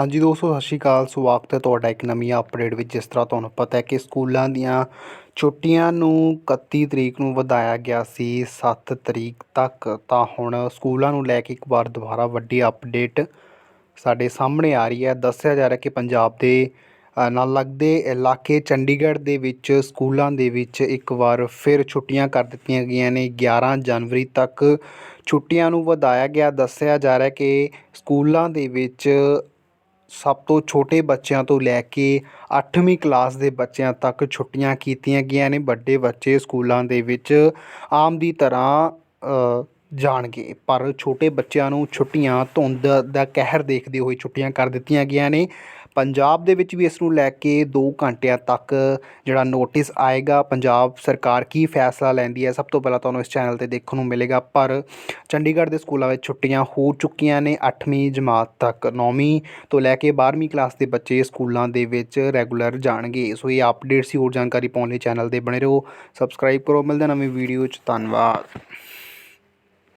ਹਾਂਜੀ ਦੋਸਤੋ, ਸਤਿ ਸ਼੍ਰੀ ਅਕਾਲ। ਸਵਾਗਤ ਹੈ ਤੁਹਾਡਾ ਇੱਕ ਨਵੀਂ ਅਪਡੇਟ ਵਿੱਚ, ਜਿਸ ਤਰ੍ਹਾਂ ਤੁਹਾਨੂੰ ਪਤਾ ਹੈ ਕਿ ਸਕੂਲਾਂ ਦੀਆਂ ਛੁੱਟੀਆਂ ਨੂੰ 31 ਤਰੀਕ ਨੂੰ ਵਧਾਇਆ ਗਿਆ ਸੀ 7 ਤਰੀਕ ਤੱਕ। ਤਾਂ ਹੁਣ ਸਕੂਲਾਂ ਨੂੰ ਲੈ ਕੇ ਇੱਕ ਵਾਰ ਦੁਬਾਰਾ ਵੱਡੀ ਅਪਡੇਟ ਸਾਡੇ ਸਾਹਮਣੇ ਆ ਰਹੀ ਹੈ। ਦੱਸਿਆ ਜਾ ਰਿਹਾ ਕਿ ਪੰਜਾਬ ਦੇ ਨਾਲ ਲੱਗਦੇ ਇਲਾਕੇ ਚੰਡੀਗੜ੍ਹ ਦੇ ਵਿੱਚ, ਸਕੂਲਾਂ ਦੇ ਵਿੱਚ ਇੱਕ ਵਾਰ ਫਿਰ ਛੁੱਟੀਆਂ ਕਰ ਦਿੱਤੀਆਂ ਗਈਆਂ ਨੇ। 11 ਜਨਵਰੀ ਤੱਕ ਛੁੱਟੀਆਂ ਨੂੰ ਵਧਾਇਆ ਗਿਆ। ਦੱਸਿਆ ਜਾ ਰਿਹਾ ਕਿ ਸਕੂਲਾਂ ਦੇ ਵਿੱਚ ਸਭ ਤੋਂ ਛੋਟੇ ਬੱਚਿਆਂ ਤੋਂ ਲੈ ਕੇ ਅੱਠਵੀਂ ਕਲਾਸ ਦੇ ਬੱਚਿਆਂ ਤੱਕ ਛੁੱਟੀਆਂ ਕੀਤੀਆਂ ਗਈਆਂ ਨੇ, ਵੱਡੇ ਬੱਚੇ ਸਕੂਲਾਂ ਦੇ ਵਿੱਚ ਆਮ ਦੀ ਤਰ੍ਹਾਂ ਜਾਣਗੇ। ਪਰ ਛੋਟੇ ਬੱਚਿਆਂ ਨੂੰ ਛੁੱਟੀਆਂ ਧੁੰਦ ਦਾ ਕਹਿਰ ਦੇਖਦੇ ਹੋਏ ਛੁੱਟੀਆਂ ਕਰ ਦਿੱਤੀਆਂ ਗਈਆਂ ਨੇ। ਪੰਜਾਬ ਦੇ ਵਿੱਚ ਵੀ ਇਸ ਨੂੰ ਲੈ ਕੇ 2 ਘੰਟਿਆਂ ਤੱਕ ਜਿਹੜਾ ਨੋਟਿਸ ਆਏਗਾ, ਪੰਜਾਬ ਸਰਕਾਰ ਕੀ ਫੈਸਲਾ ਲੈਂਦੀ ਹੈ, ਸਭ ਤੋਂ ਪਹਿਲਾਂ ਤੁਹਾਨੂੰ ਇਸ ਚੈਨਲ ਤੇ ਦੇਖਣ ਨੂੰ ਮਿਲੇਗਾ, ਪਰ ਚੰਡੀਗੜ੍ਹ ਦੇ ਸਕੂਲਾਂ ਵਿੱਚ ਛੁੱਟੀਆਂ ਹੋ ਚੁੱਕੀਆਂ ਨੇ 8ਵੀਂ ਜਮਾਤ ਤੱਕ 9ਵੀਂ ਤੋਂ ਲੈ ਕੇ 12ਵੀਂ ਕਲਾਸ ਦੇ ਬੱਚੇ ਸਕੂਲਾਂ ਦੇ ਵਿੱਚ ਰੈਗੂਲਰ ਜਾਣਗੇ। ਸੋ ਇਹ ਅਪਡੇਟਸ ਹੀ ਹੋਰ ਜਾਣਕਾਰੀ ਪਾਉਣ ਲਈ ਚੈਨਲ ਤੇ ਬਣੇ ਰਹੋ ਸਬਸਕ੍ਰਾਈਬ ਕਰੋ, ਮਿਲਦੇ ਨਵੀਂ ਵੀਡੀਓ 'ਚ, ਧੰਨਵਾਦ।